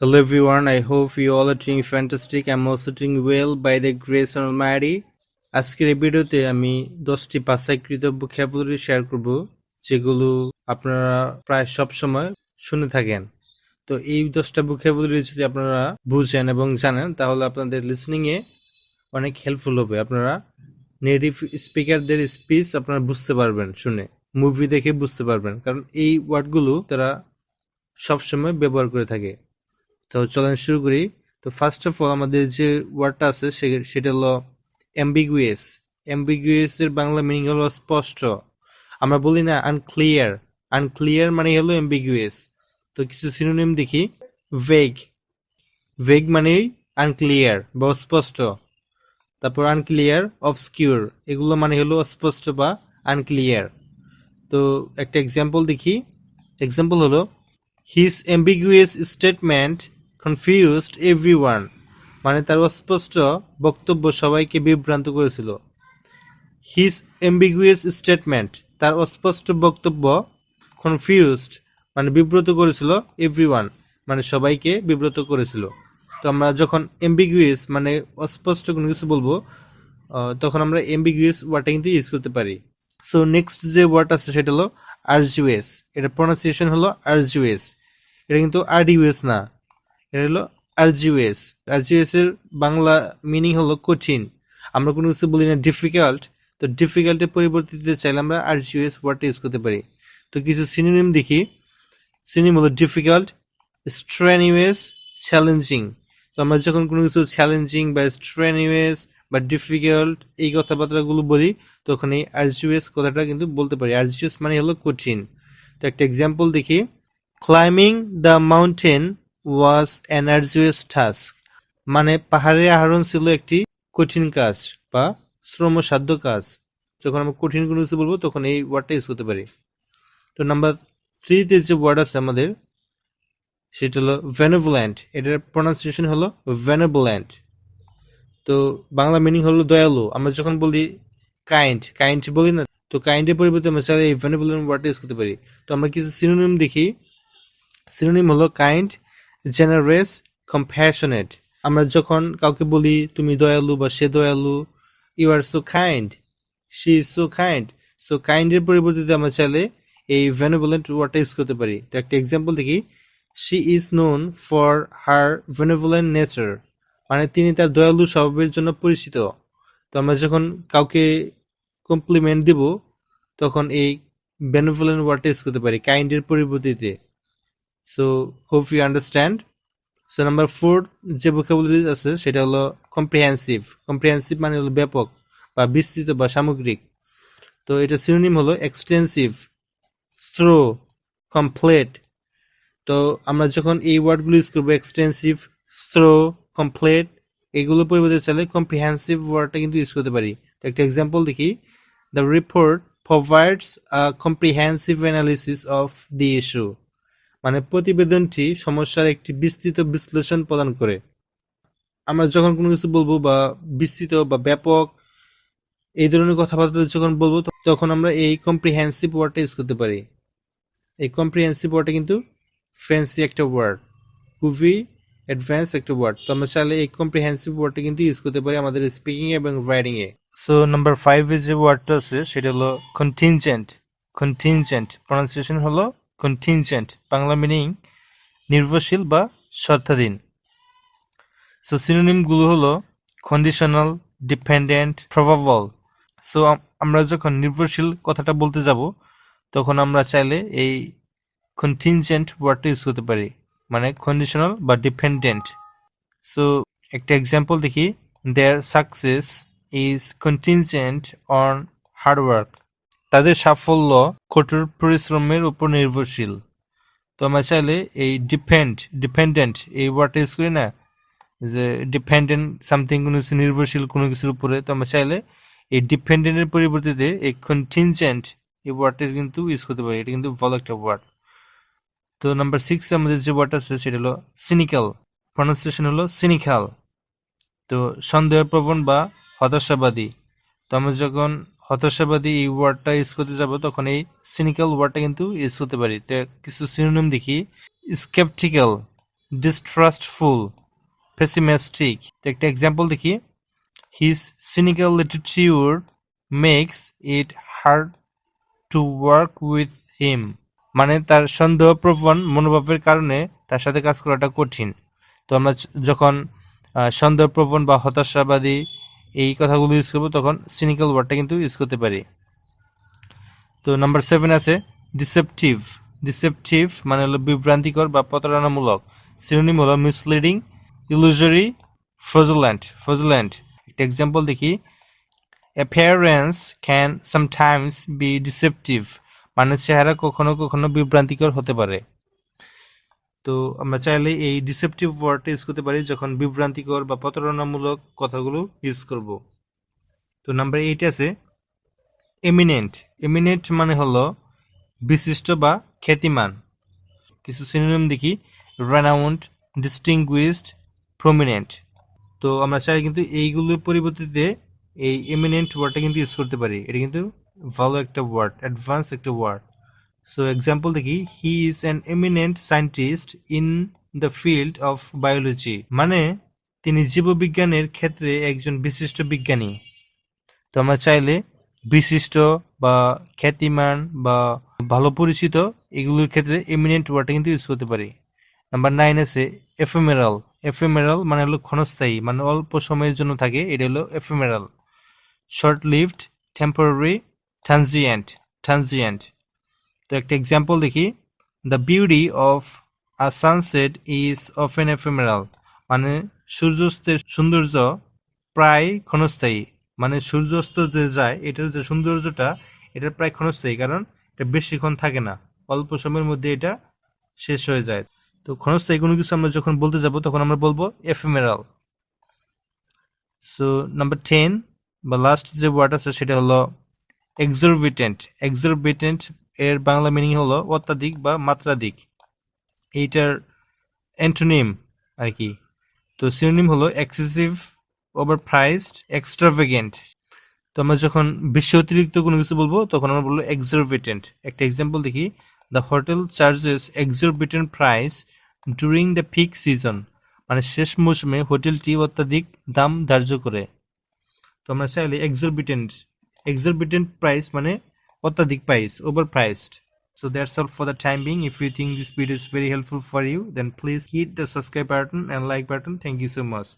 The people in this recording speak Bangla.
Hello everyone, I hope you all are doing fantastic. I'm also doing well by the grace of Almighty. আজকের এই ভিডিওতে আমি দশটি বাছাইকৃত ভোক্যাবুলারি শেয়ার করব যেগুলো আপনারা প্রায় সব সময় শুনে থাকেন তো এই দশটা ভোক্যাবুলারি যদি আপনারা বুঝেন এবং জানেন তাহলে আপনাদের লিসনিং এ অনেক হেল্পফুল হবে আপনারা নেটিভ স্পিকারদের স্পিচ আপনারা বুঝতে পারবেন শুনে মুভি দেখে বুঝতে পারবেন কারণ এই ওয়ার্ডগুলো তারা সবসময় ব্যবহার করে থাকে তো চলেন শুরু করি। তো ফার্স্ট অফ অল আমাদের যে ওয়ার্ডটা আছে সেটা হলো অ্যাম্বিগুয়েস অ্যাম্বিগুয়েস এর বাংলা মিনিং হলো স্পষ্ট। আমরা বলি না আনক্লিয়ার আনক্লিয়ার মানে হলো অ্যাম্বিগুয়েস তো কিছু সিনোনিম দেখি। ভেগ ভেগ মানেই আনক্লিয়ার বা অস্পষ্ট। তারপর আনক্লিয়ার অবস্কিউর এগুলো মানে হলো অস্পষ্ট বা আনক্লিয়ার তো একটা এক্সাম্পল দেখি। এক্সাম্পল হলো his ambiguous statement confused everyone মানে তার অস্পষ্ট বক্তব্য সবাইকে বিভ্রান্ত করেছিল। হিজ ambiguous স্টেটমেন্ট তার অস্পষ্ট বক্তব্য কনফিউজড মানে বিব্রত করেছিল এভরিওয়ান মানে সবাইকে বিব্রত করেছিল। তো আমরা যখন ambiguous মানে অস্পষ্ট কোনো কিছু বলব তখন আমরা ambiguous ওয়ার্ডটা কিন্তু ইউজ করতে পারি। সো নেক্সট যে ওয়ার্ড আছে সেটা হলো আরজিউএস এটা প্রনাউন্সিয়েশন হলো আরজিউএস এটা কিন্তু আরডিউএস না। এটা হলো আরজিউএস আরজিউএস এর বাংলা মিনিং হলো কঠিন। আমরা কোনো কিছু বলি না ডিফিকাল্ট তো ডিফিকাল্টের দিতে চাইলে আমরা আরজিউএস ওয়ার্ডটা ইউজ করতে পারি। তো কিছু সিনোনিম দেখি। সিনোনিম হলো ডিফিকাল্ট স্ট্রেনিউয়াস চ্যালেঞ্জিং তো আমরা যখন কোনো কিছু চ্যালেঞ্জিং বা স্ট্রেনিউয়াস বা ডিফিকাল্ট এই কথাবার্তাগুলো বলি, তখন এই আরজিউএস কথাটা কিন্তু বলতে পারি। আরজিউএস মানে হলো কঠিন। তো একটা এক্সাম্পল দেখি। Climbing the mountain was arduous task মানে পাহাড়ে আরোহণ ছিল একটি কঠিন কাজ বা শ্রমসাধ্য কাজ। যখন আমরা কঠিন কোনো কিছু বলব, তখন এই ওয়ার্ডটা ইউজ করতে পারি। তো নাম্বার থ্রিতে যে ওয়ার্ড আছে আমাদের, সেটা হলো ভেনেভোল্যান্ড এটার প্রনাউন্সিয়েশন হলো ভেনেভোল্যান্ড তো বাংলা মিনিং হলো দয়ালু। আমরা যখন বলি কাইন্ড কাইন্ড বলি না, তো কাইন্ডের পরিবর্তে আমরা চাইলে এই ভেনেভোল্যান্ড ওয়ার্ডটা ইউজ করতে পারি। তো আমরা কিছু সিনোনিম দেখি। সিনোনিম হলো কাইন্ড জেনারেস কম্প্যাশনেট আমরা যখন কাউকে বলি, তুমি দয়ালু বা সে দয়ালু you are so kind she is so kind so কাইন্ডের পরিবর্তে আমরা চাইলে এই ভেনেভোলেন্ট ওয়ার্ডটা ইউজ করতে পারি। তো একটা এক্সাম্পল দেখি। She is known for her benevolent nature মানে তিনি তার দয়ালু স্বভাবের জন্য পরিচিত। তো আমরা যখন কাউকে কমপ্লিমেন্ট দিব, তখন এই বেনেভোলেন্ট ওয়ার্ডটা ইউজ করতে পারি কাইন্ডের পরিবর্তিতে। So hope you understand so number four যে ভোকাবুলারি আছে, সেটা হলো কম্প্রিহেন্সিভ কম্প্রিহেন্সিভ মানে হলো ব্যাপক বা বিস্তৃত বা সামগ্রিক। তো এটা সিনোনিম হলো এক্সটেন্সিভ থ্রো কমপ্লেট তো আমরা যখন এই ওয়ার্ডগুলো ইউজ করব এক্সটেন্সিভ থ্রো কমপ্লেট এগুলো পরিবর্তে চাইলে কম্প্রিহেন্সিভ ওয়ার্ডটা কিন্তু ইউজ করতে পারি। তো একটা এক্সাম্পল দেখি। The report provides a comprehensive analysis of the issue মানে প্রতিবেদনটি সমস্যার একটি বিস্তৃত বিশ্লেষণ প্রদান করে। আমরা যখন কোনো কিছু বলব বা বিস্তৃত বা ব্যাপক এই ধরনের কথাবার্তা যখন বলব, তখন আমরা এই কম্প্রিহেন্সিভ ওয়ার্ডটা ইউজ করতে পারি। এই কম্প্রিহেন্সিভ ওয়ার্ডটা কিন্তু ফ্যান্সি একটা ওয়ার্ড খুবই অ্যাডভান্স একটা ওয়ার্ড তো আমরা চাইলে এই কম্প্রিহেন্সিভ ওয়ার্ডটা কিন্তু ইউজ করতে পারি আমাদের স্পিকিং এবং রাইটিং এ। সো নাম্বার ফাইভ যে ওয়ার্ডটা আছে, সেটা হলো কন্টিনজেন্ট কন্টিনজেন্ট প্রনাউন্সিয়েশন হলো কন্টিনজেন্ট বাংলা মিনিং নির্ভরশীল বা শর্তাধীন সো সিনোনিমগুলো হলো কন্ডিশনাল ডিপেন্ডেন্ট প্রভাবল সো আমরা যখন নির্ভরশীল কথাটা বলতে যাব, তখন আমরা চাইলে এই কন্টিনজেন্ট ওয়ার্ডটা ইউজ করতে পারি মানে কন্ডিশনাল বা ডিপেন্ডেন্ট সো একটা এক্সাম্পল দেখি their success is contingent on hard work তাদের সাফল্য কঠোর পরিশ্রমের উপর নির্ভরশীল। তো আমরা চাইলে এই ডিপেন্ড ডিপেন্ডেন্ট এই ওয়ার্ডটা ইউজ করি না? যে ডিপেন্ডেন্ট সামথিং কোনো কিছু নির্ভরশীল কোনো কিছুর উপরে। তো আমরা চাইলে এই ডিপেন্ডেন্টের পরিবর্তে এই কন্টিনজেন্ট এই ওয়ার্ডটা কিন্তু ইউজ করতে পারি। এটা কিন্তু ভালো একটা ওয়ার্ড তো নাম্বার সিক্স আমাদের যে ওয়ার্ড আছে সেটা হলো সিনিক্যাল প্রনাউন্সিয়েশন হলো সিনিক্যাল তো সন্দেহপ্রবণ বা হতাশাবাদী। তো আমরা যখন হতাশাবাদী এই ওয়ার্ডটা ইউজ করতে যাব, তখন এই সিনিক্যাল ওয়ার্ডটা কিন্তু ইউজ করতে পারি। কিছু সিনোনিম দেখি। স্কেপটিক্যাল ডিস্ট্রাস্টফুল পেসিমেস্টিক তো একটা এক্সাম্পল দেখি। His cynical attitude makes it hard to work with him মানে তার সন্দেহপ্রবণ মনোভাবের কারণে তার সাথে কাজ করাটা কঠিন। তো আমরা যখন সন্দেহপ্রবণ বা হতাশাবাদী এই কথাগুলো ইউজ করব, তখন সিনিক্যাল ওয়ার্ডটা কিন্তু ইউজ করতে পারি। তো নাম্বার সেভেন আছে ডিসেপটিভ ডিসেপটিভ মানে হলো বিভ্রান্তিকর বা প্রতারণামূলক। সিনোনিম হলো মিসলিডিং ইলুজরি ফ্রজুল্যান্ট ফ্রজুল্যান্ট একটা এক্সাম্পল দেখি। Appearance can sometimes be deceptive মানে চেহারা কখনো কখনো বিভ্রান্তিকর হতে পারে। তো আমরা চাইলে এই ডিসেপটিভ ওয়ার্ডটা ইউজ করতে পারি যখন বিভ্রান্তিকর বা প্রতারণামূলক কথাগুলো ইউজ করব। তো নাম্বার এইট আছে এমিনেন্ট এমিনেন্ট মানে হলো বিশিষ্ট বা খ্যাতিমান। কিছু সিনোনিম দেখি রেনাউন্ড ডিস্টিংগুইশড প্রমিনেন্ট তো আমরা চাই কিন্তু এইগুলোর পরিবর্তে এই এমিনেন্ট ওয়ার্ডটা কিন্তু ইউজ করতে পারি। এটা কিন্তু ভালো একটা ওয়ার্ড অ্যাডভান্স একটা ওয়ার্ড সো এক্সাম্পল দেখি he is an eminent scientist in the field of biology মানে তিনি জীববিজ্ঞানের ক্ষেত্রে একজন বিশিষ্ট বিজ্ঞানী। তো আমরা চাইলে বিশিষ্ট বা খ্যাতিমান বা ভালো পরিচিত এগুলোর ক্ষেত্রে এমিনেন্ট ওয়ার্ডটা কিন্তু ইউজ করতে পারি। নাম্বার নাইন আছে এফেমেরাল এফেমেরাল মানে হলো ক্ষণস্থায়ী মানে অল্প সময়ের জন্য থাকে, এটা হলো ephemeral short lived temporary transient transient তো একটা এক্সাম্পল দেখি। The beauty of a sunset is often ephemeral মানে সূর্যাস্তের সৌন্দর্য প্রায় ক্ষণস্থায়ী। মানে সূর্যাস্ত যে যায়, এটার যে সৌন্দর্যটা এটা প্রায় ক্ষণস্থায়ী, কারণ এটা বেশিক্ষণ থাকে না। অল্প সময়ের মধ্যে এটা শেষ হয়ে যায়। তো ক্ষণস্থায়ী কোনো কিছু আমরা যখন বলতে যাব, তখন আমরা বলব এফেমেরাল সো নাম্বার টেন বা লাস্ট যে ওয়ার্ড আছে, সেটা হলো এক্সরবিটেন্ট এক্সরবিটেন্ট এর বাংলা মিনিং হলো অত্যাধিক বা মাত্রাধিক। এইটার অ্যান্টোনিম আর কি। তো সিনোনিম হলো এক্সেসিভ ওভার প্রাইসড এক্সট্রাভেগেন্ট তো আমরা যখন বিশ্ব অতিরিক্ত কোনো কিছু বলব, তখন আমরা বলব এক্সরবিটেন্ট একটা এক্সাম্পল দেখি। The hotel charges exorbitant price during the peak season মানে শেষ মৌসুমে হোটেলটি অত্যাধিক দাম ধার্য করে। তো আমরা চাইলে এক্সরবিটেন্ট এক্সরবিটেন্ট প্রাইস মানে অত্যাধিক price overpriced So that's all for the time being. If you think this video is very helpful for you, then please hit the subscribe button and like button. Thank you so much.